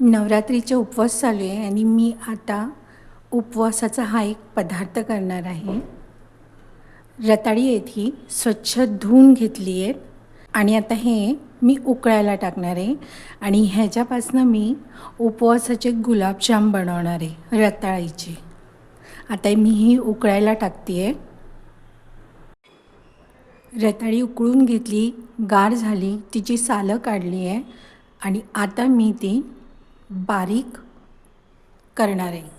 नवरात्रीचे उपवास चालू आहे आणि मी आता उपवासाचा हा एक पदार्थ करणार आहे. रताळी येथे स्वच्छ धुवून घेतली आहेत. आणि आता हे मी उकळायला टाकणार आहे आणि ह्याच्यापासनं मी उपवासाचे गुलाबजाम बनवणार आहे रताळीचे. आता मी ही उकळायला टाकते आहे रताळी उकळून घेतली गार झाली तिची सालं काढली आहे. आणि आता मी ती बारीक करणारे.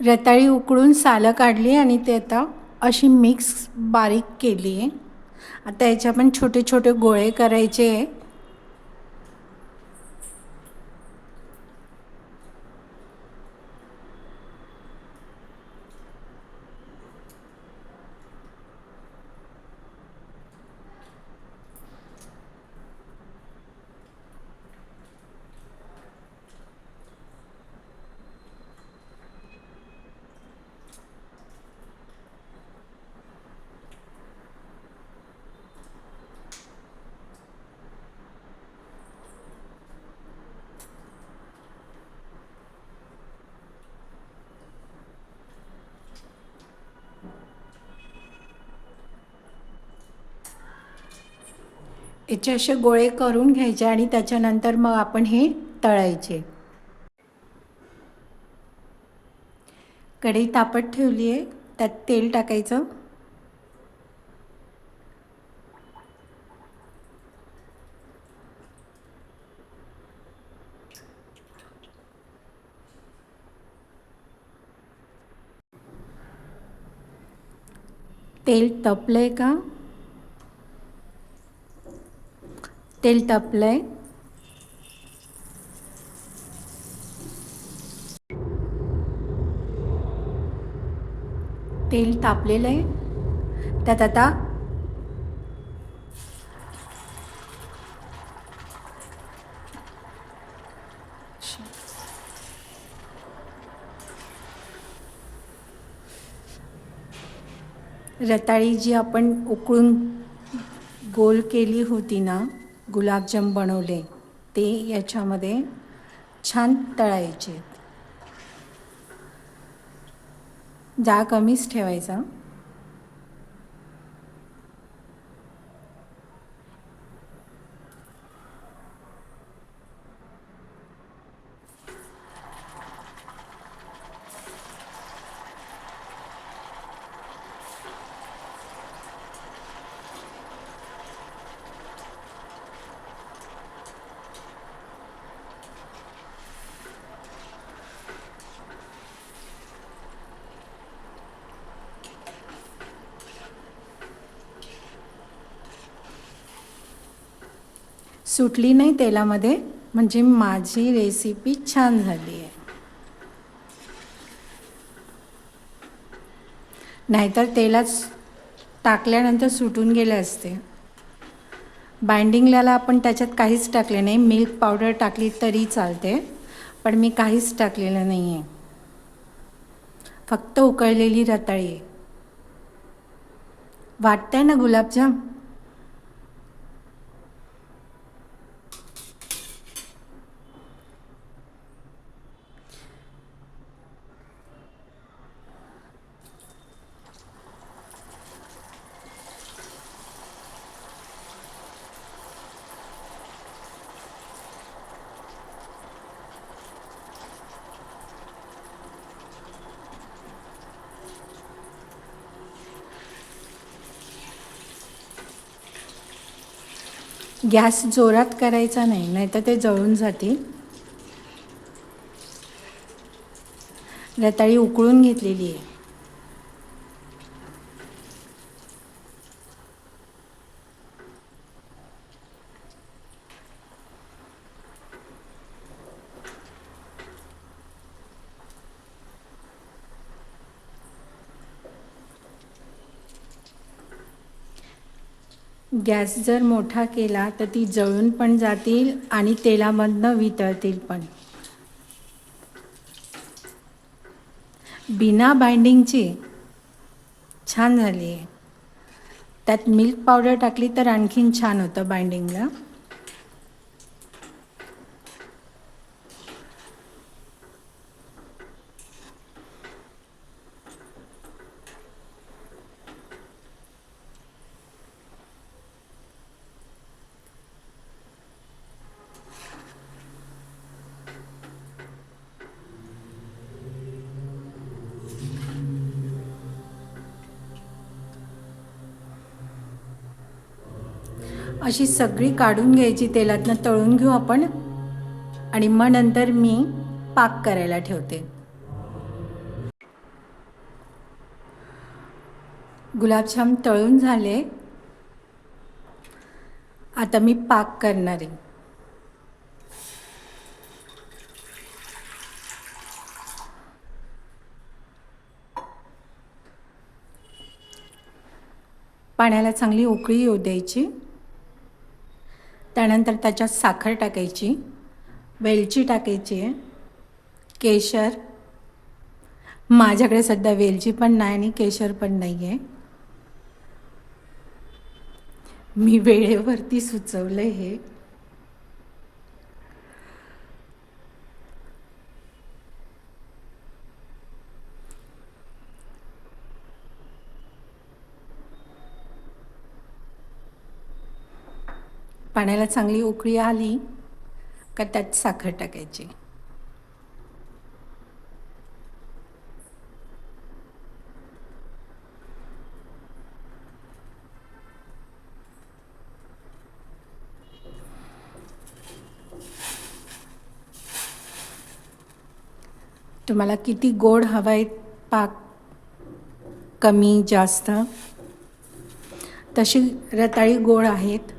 रताळी उकळून सालं काढली आणि ते आता अशी मिक्स बारीक केली आहे आता याच्या पण छोटे छोटे गोळे करायचे. आहे याचे असे गोळे करून घ्यायचे आणि त्याच्यानंतर मग आपण हे तळायचे. कढई तापत ठेवली आहे त्यात तेल टाकायचं. तेल तपलंय का? तेल तापलं आहे तेल तापलेलं आहे त्यात आता रताळी जी आपण उकळून गोल केली होती ना गुलाबजाम बनवले ते याच्यामध्ये छान तळायचे. जाळ कमीच ठेवायचा. सुटली नाही तेलामध्ये म्हणजे माझी रेसिपी छान झाली आहे. नाहीतर तेलाच टाकल्यानंतर सुटून गेले असते. बाइंडिंगला आपण त्याच्यात काहीच टाकले नाही. मिल्क पावडर टाकली तरी चालते पण मी काहीच टाकलेलं नाही आहे फक्त उकळलेली रताळी. वाटतंय ना गुलाबजाम? गॅस जोरात करायचा नाही नाहीतर ते जळून जातील. रताळी उकळून घेतलेली आहे. गॅस जर मोठा केला तर ती जळून पण जातील आणि तेलामधनं वितळतील पण. बिना बाइंडिंगची. छान झाली आहे त्यात मिल्क पावडर टाकली तर आणखीन छान होतं बाइंडिंगला. अशी सगळी काढून घ्यायची तेलातनं तळून घेऊ आपण. आणि मग नंतर मी पाक करायला ठेवते. गुलाबजाम तळून झाले. आता मी पाक करणार आहे. पाण्याला चांगली उकळी येऊ द्यायची. त्यानंतर त्याच्यात साखर टाकायची वेलची टाकायची आहे केशर. माझ्याकडे सध्या वेलची पण नाही आणि केशर पण नाही आहे मी वेळेवरती सुचवलं हे. पाण्याला चांगली उकळी आली का त्यात साखर टाकायची? तुम्हाला किती गोड हवा आहे पाक? कमी जास्त? तशी रताळी गोड आहेत.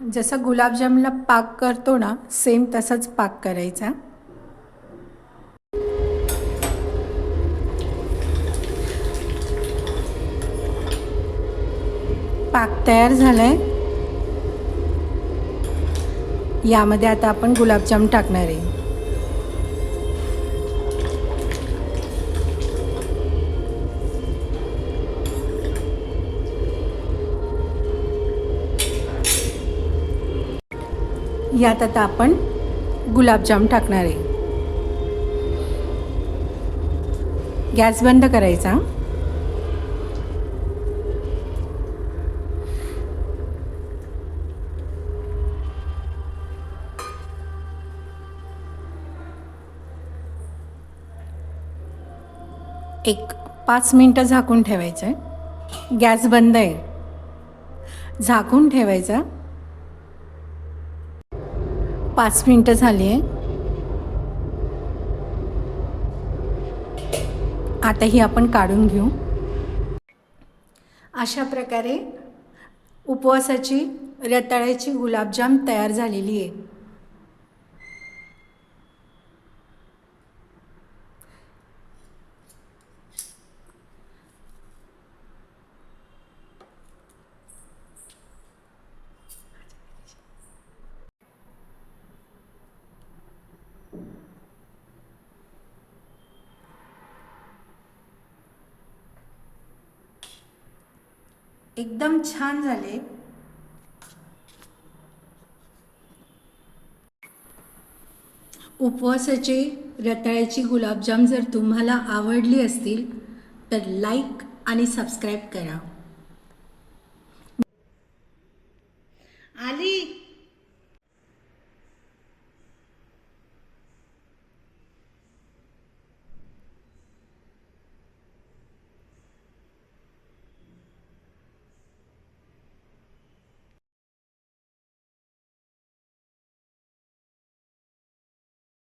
जसं गुलाबजामला पाक करतो ना सेम तसंच पाक करायचा. पाक तयार झालाय. यामध्ये आता आपण गुलाबजाम टाकणार आहे. यात आता आपण गुलाबजाम टाकणार आहे. गॅस बंद करायचा. एक पाच मिनटं झाकून ठेवायचं आहे गॅस बंद आहे. झाकून ठेवायचा. पाच मिनटं झाली आहे. आता ही आपण काढून घेऊ. अशा प्रकारे उपवासाची रताळ्याची गुलाबजाम तयार झालेली आहे. एकदम छान झाले. उपवासाचे रताळ्याची गुलाबजाम जर तुम्हाला आवडली असतील तर लाईक आणि सबस्क्राईब करा.